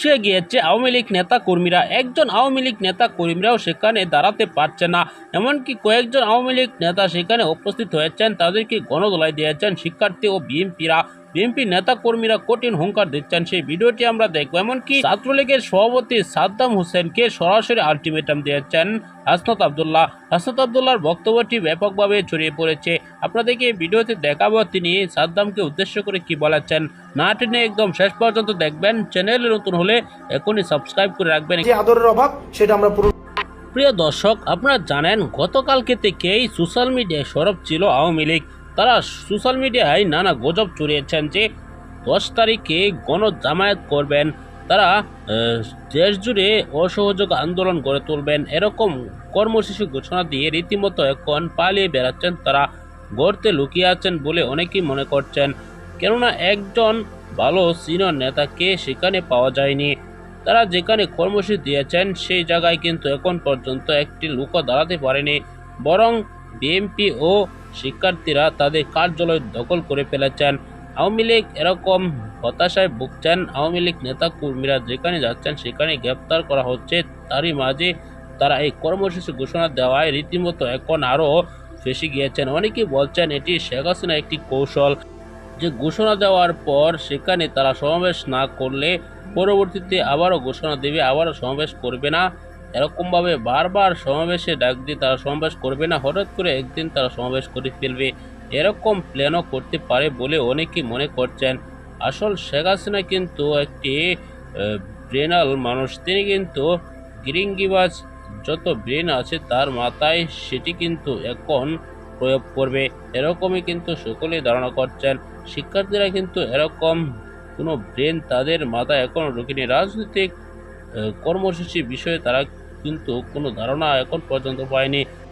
সে গিয়েছে আওয়ামী লীগ নেতা কর্মীরা একজন আওয়ামী লীগ নেতা কর্মীরাও সেখানে দাঁড়াতে পারছে না। এমনকি কয়েকজন আওয়ামী লীগ নেতা সেখানে উপস্থিত হয়েছেন, তাদেরকে গণদলায় দিয়েছেন শিক্ষার্থী ও বিএনপিরা বিএনপি নেতা কর্মীরা কঠিন হুঙ্কার দিচ্ছেন। সেই ভিডিওটি আমরা দেখব। এমনকি ছাত্রলীগের সভাপতি সাদ্দাম হোসেনকে সরাসরি আলটিমেটাম দিয়েছেন হাসনাত আবদুল্লাহ। হাসনাত আবদুল্লাহর বক্তব্যটি ব্যাপকভাবে ছড়িয়ে পড়েছে। আপনাদেরকে এই ভিডিওতে দেখাবো তিনি সাদ্দামকে উদ্দেশ্য করে কি বলেছেন। না টেনে একদম শেষ পর্যন্ত দেখবেন। চ্যানেলে নতুন হলে এখনই সাবস্ক্রাইব করে রাখবেন। যে আদরের অভাব সেটা আমরা পূরণ প্রিয় দর্শক আপনারা জানেন গতকালকে থেকেই সোশ্যাল মিডিয়ায় সরব ছিল আওয়ামী লীগ। তারা সোশ্যাল মিডিয়ায় নানা গজব চড়িয়েছেন যে দশ তারিখে গণ জামায়াত করবেন, তারা দেশ জুড়ে অসহযোগ আন্দোলন গড়ে তুলবেন, এরকম কর্মসূচি ঘোষণা দিয়ে রীতিমতো এখন পালিয়ে বেড়াচ্ছেন তারা। গড়তে লুকিয়ে আছেন বলে অনেকেই মনে করছেন, কেননা একজন ভালো সিনিয়র নেতাকে সেখানে পাওয়া যায়নি। তারা যেখানে কর্মসূচি দিয়েছেন, সেই জায়গায় কিন্তু এখন পর্যন্ত একটি লোকও দাঁড়াতে পারেনি। বরং বিএনপি ও শিক্ষার্থীরা তাদের কার্যালয় দখল করে ফেলেছেন। আওয়ামী লীগ এরকম হতাশায় ভুগছেন। আওয়ামী লীগ নেতা কর্মীরা যেখানে যাচ্ছেন, সেখানে গ্রেপ্তার করা হচ্ছে। তারই মাঝে তারা এই কর্মসূচি ঘোষণা দেওয়ায় রীতিমতো এখন আরও ফেসে গিয়েছেন। অনেকেই বলছেন এটি শেখ হাসিনা একটি কৌশল। যে ঘোষণা দেওয়ার পর সেখানে তারা সমাবেশ না করলে পরবর্তীতে আবারও ঘোষণা দেবে, আবারও সমাবেশ করবে না। এরকমভাবে বারবার সমাবেশে ডাক দিয়ে তারা সমাবেশ করবে না, হঠাৎ করে একদিন তারা সমাবেশ করে ফেলবে। এরকম প্ল্যানও করতে পারে বলে অনেকেই মনে করছেন। আসল শেখ হাসিনা কিন্তু একটি ব্রেনাল মানুষ। তিনি কিন্তু গিরিঙ্গিবাজ, যত ব্রেন আছে তার মাথায় সেটি কিন্তু এখন প্রয়োগ করবে। এরকমই কিন্তু সকলেই ধারণা করছেন। শিক্ষার্থীরা কিন্তু এরকম কোনো ব্রেন তাদের মাথায় এখনও ঢুকেনি। রাজনৈতিক কর্মসূচি বিষয়ে তারা কিন্তু কোনো ধারণা এখন পর্যন্ত পায়নি।